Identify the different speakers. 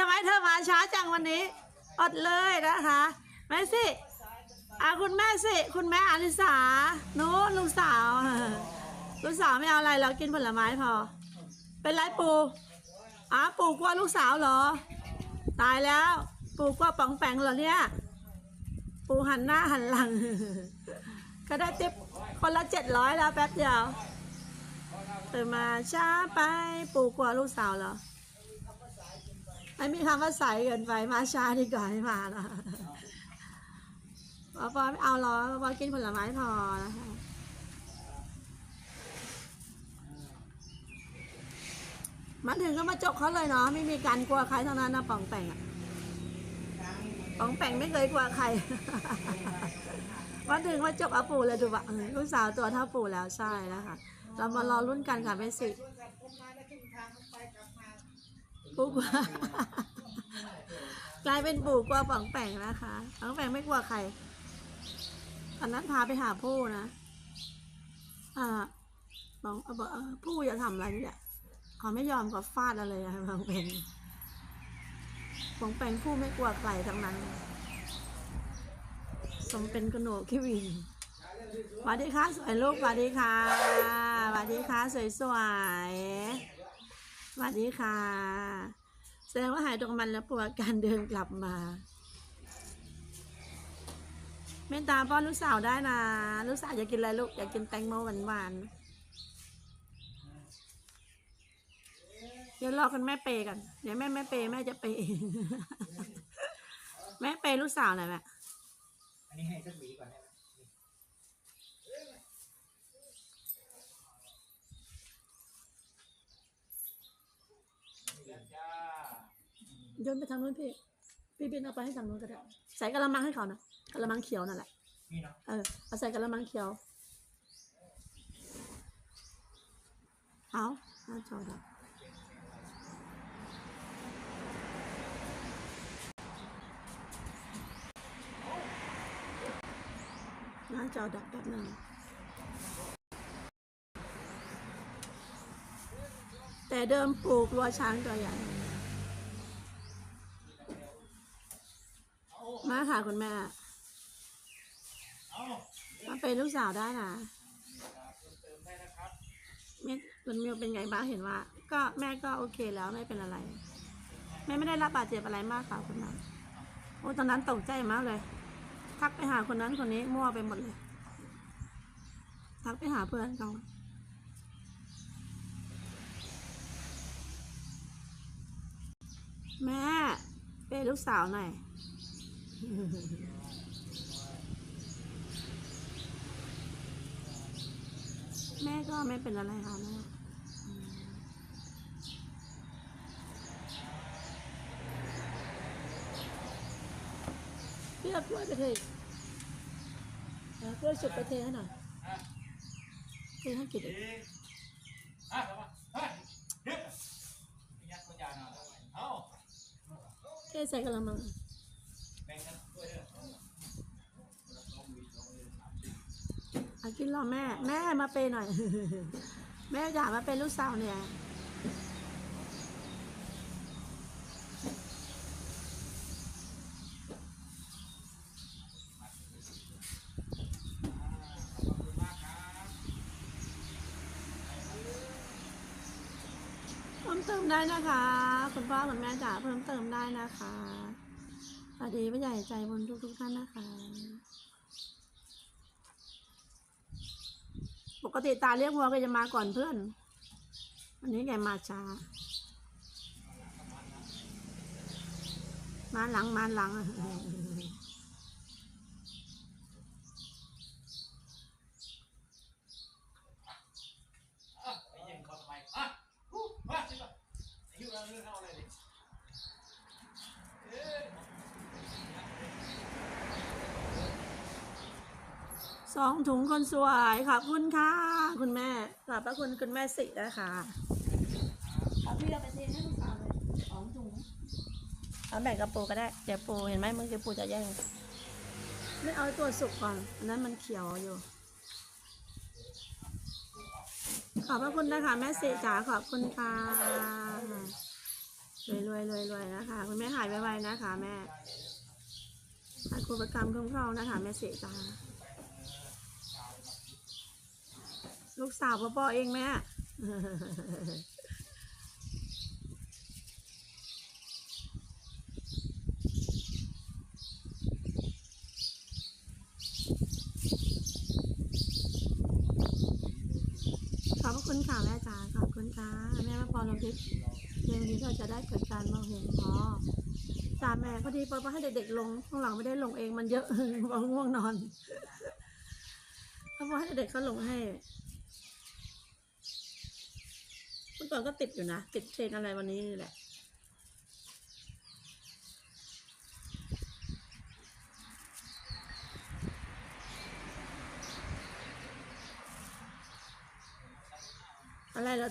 Speaker 1: ทำไมเธอมาช้าจังวันนี้ อดเลยนะคะแม่สิอาคุณแม่สิ คุณแม่อาริสาหนู้ลูกสาว ลูกสาวไม่เอาอะไรเรากินผลไม้พอ เป็นไรปูอ้าปูกลัวลูกสาวเหรอ ตายแล้ว ปูกลัวป๋องแปงเหรอเนี่ย ปูหันหน้าหันหลัง ก็ได้ติปคนละเจ็ดร้อยแล้วแป๊บเดียวเธอมาช้าไปปูกลัวลูกสาวเหรอ ไม่มีคำว่าใสเกินไปมาช้าดีกว่าไม่มาแล้วปอปอไม่เอาหรอปอกินผลไม้พอนะคะมาถึงก็มาจกเขาเลยเนาะไม่มีการกลัวใครเท่านั้นนะป่องแปงอะป่องแปงไม่เคยกลัวใครมาถึงมาจกเอาปู่เลยดูว่าเออลูกสาวตัวเท่าปู่แล้วใช่แล้วค่ะ เรามารอรุ่นกันค่ะแม่สิ ปู่กลัวกลายเป็นปู่กลัวป๋องแปงนะคะป๋องแปงไม่กลัวใครตอนนั้นพาไปหาผู้นะอ่าบอกเอาบอกผู้อย่าทำอะไรเนี่ยเขาไม่ยอมก็ฟาดอะไรอะป๋องแปงป๋องแปงผู้ไม่กลัวใครทั้งนั้นสมเป็นกระโหนกขี้วินสวัสดีค่ะสวยลูกสวัสดีค่ะสวัสดีค่ะสวยสวย วัสดีค่ะ แสดงว่าหายตรงมันแล้วปวดการเดินกลับมาเมตตาป้อนลูกสาวได้นะ ลูกสาวอยากกินอะไรลูก อยากกินแตงโมหวานหวานๆเดี๋ยวรอกันแม่เปย์กัน เดี๋ยวแม่แม่เปย์แม่จะเปย์เองแม่เปย์ลูกสาวหน่อยแม่
Speaker 2: อันนี้ให้สักหวีก่อนได้ไหมนี่จ้า
Speaker 1: โยนไปทางนู้นพี่ พี่บินเอาไปให้ทางนู้นก็ได้ใส่กระมังให้เขานะกระมังเขียวนั่นแหละ
Speaker 2: นี่เนาะ
Speaker 1: เออเอาใส่กระมังเขียวเอาหน้าจอดับหน้าจอดับแป๊บหนึงแต่เดิมปลูกรัวช้างตัวใหญ่ มาค่ะคุณแม่มาเป็นลูกสาวได้นะ
Speaker 2: เมได้นะครับ
Speaker 1: แม่คุณมิวเป็นไงบ้างเห็นว่า ก็แม่ก็โอเคแล้วไม่เป็นอะไร แม่ไม่ได้รับบาดเจ็บอะไรมากค่ะคุณน้องโอ้ตอนนั้นตกใจมากเลย ทักไปหาคนนั้นคนนี้มั่วไปหมดเลย ทักไปหาเพื่อนเขาแม่เป็นลูกสาวหน่อย แม่ก็ไม่เป็นอะไรค่ะแม่อืมพี่เอากล้วยไปเทเอากล้วยสุกไปเทให้หน่อยเทให้กินอีก
Speaker 2: เอ๊ะอะเอามาเฮ้ยเฮ้ยยัดตัวยาหน่อยเอา
Speaker 1: เทใส่กระมัง
Speaker 2: อา
Speaker 1: กินรอแม่ แม่มาเปย์หน่อย แม่อยากมาเป็นลูกสาวเนี่ยเพิ่มเติมได้นะคะ คุณพ่อคุณแม่จ๋าเพิ่มเติมได้นะคะ สวัสดีผู้ใหญ่ใจบุญทุกทุกท่านนะคะ ปกติตาเรียกวัวก็จะมาก่อนเพื่อน วันนี้แกมาช้า มาหลังมาหลัง
Speaker 2: อะไปยิงเขาทำไมอะฮู้มาสิมาอายุเราเรื่องเอาอะไรดิเอ๊ะ
Speaker 1: สองถุงคนสวยขอบคุณค่ะ คุณแม่ขอบพระคุณคุณแม่สินะคะเอาพี่เอาไปเทให้ลูกสาวเลยสองถุงเอาแบ่งกับปูก็ได้เดี๋ยวปูเห็นไหมมือคือปูจะแย่งไม่เอาตัวสุกก่อนอันนั้นมันเขียวอยู่ขอบพระคุณนะคะแม่สิจ๋าขอบคุณค่ะรวยรวยรวยรวยนะคะ คุณแม่หายไวๆนะคะ แม่ให้ครูประกรรมคุ้มครองนะคะ แม่สียตา ลูกสาวพ่อปอเองแม่ขอบคุณค่ะแม่จ๋าขอบคุณค่ะแม่มาพอลงทิพย์เรื่องนี้เราจะได้เกิดการมองเห็นพอจ่าแม่พอดีปอให้เด็กๆลงข้างหลังไม่ได้ลงเองมันเยอะบอง่วงนอนเขาบอกให้เด็กเขาลงให้ เมื่อก่อนก็ติดอยู่นะ ติดเทรนอะไรวันนี้นี่แหละ อะไรเรา